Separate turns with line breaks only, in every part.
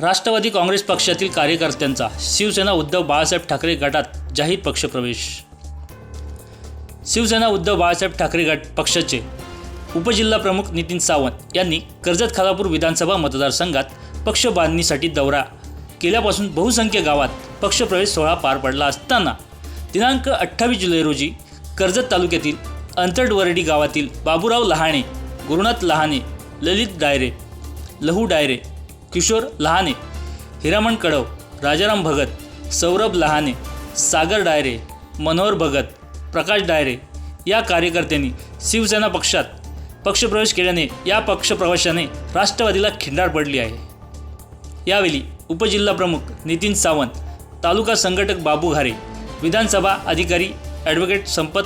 राष्ट्रवादी काँग्रेस पक्षातील कार्यकर्त्यांचा शिवसेना उद्धव बाळासाहेब ठाकरे गटात जाहीर पक्षप्रवेश. शिवसेना उद्धव बाळासाहेब ठाकरे गट पक्षाचे उपजिल्हा प्रमुख नितीन सावंत यांनी कर्जत खालापूर विधानसभा मतदारसंघात पक्ष बांधणीसाठी दौरा केल्यापासून बहुसंख्य गावात पक्षप्रवेश सोहळा पार पडला असताना दिनांक अठ्ठावीस जुलै रोजी कर्जत तालुक्यातील अंतरडवरडी गावातील बाबूराव लहाणे गुरुनाथ लहाणे ललित डायरे लहू डायरे किशोर लहाने हिरामण कडव राजाराम भगत सौरभ लहाने सागर डायरे मनोहर भगत प्रकाश डायरे या कार्यकर्त्यांनी शिवसेना पक्षात पक्षप्रवेश केल्याने या पक्षप्रवेशाने राष्ट्रवादीला खिंडार पडली आहे. यावेळी उपजिल्हाप्रमुख नितीन सावंत तालुका संघटक बाबू घारे विधानसभा अधिकारी ॲडव्होकेट संपत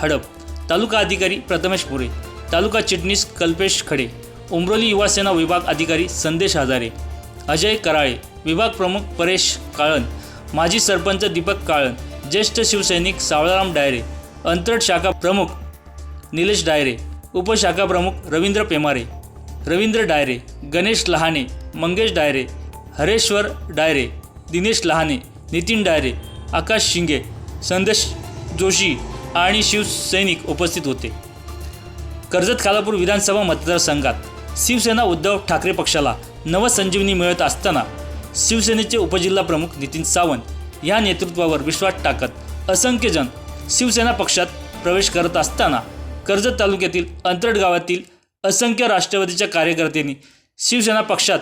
हडप तालुका अधिकारी प्रथमेश पुरे तालुका चिटणीस कल्पेश खडे उमरोली युवासेना विभाग अधिकारी संदेश हजारे अजय कराळे विभाग प्रमुख परेश काळन माजी सरपंच दीपक काळन ज्येष्ठ शिवसैनिक सावळाराम डायरे अंतरट शाखा प्रमुख निलेश डायरे उपशाखा प्रमुख रवींद्र पेमारे रवींद्र डायरे गणेश लहाने मंगेश डायरे हरेश्वर डायरे दिनेश लहाने नितीन डायरे आकाश शिंगे संदेश जोशी आणि शिवसैनिक उपस्थित होते. कर्जत खालापूर विधानसभा मतदारसंघात शिवसेना उद्धव ठाकरे पक्षाला नवसंजीवनी मिळत असताना शिवसेनेचे उपजिल्हा प्रमुख नितीन सावंत या नेतृत्वावर विश्वास टाकत असंख्यजण शिवसेना पक्षात प्रवेश करत असताना कर्जत तालुक्यातील अंतरड गावातील असंख्य राष्ट्रवादीच्या कार्यकर्त्यांनी शिवसेना पक्षात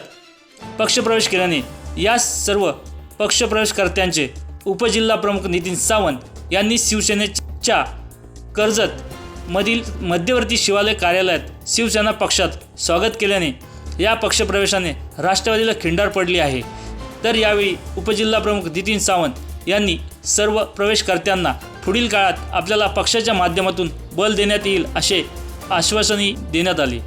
पक्षप्रवेश केल्याने या सर्व पक्षप्रवेशकर्त्यांचे उपजिल्हा प्रमुख नितीन सावंत यांनी शिवसेनेच्या कर्जत मधील मध्यवर्ती शिवालय कार्यालयात शिवसेना पक्षात स्वागत केल्याने या पक्षप्रवेशाने राष्ट्रवादीला खिंडार पडली आहे. तर यावेळी उपजिल्हा प्रमुख नितीन सावंत यांनी सर्व प्रवेशकर्त्यांना पुढील काळात आपल्याला पक्षाच्या माध्यमातून बल देण्यात येईल असे आश्वासनही देण्यात आले.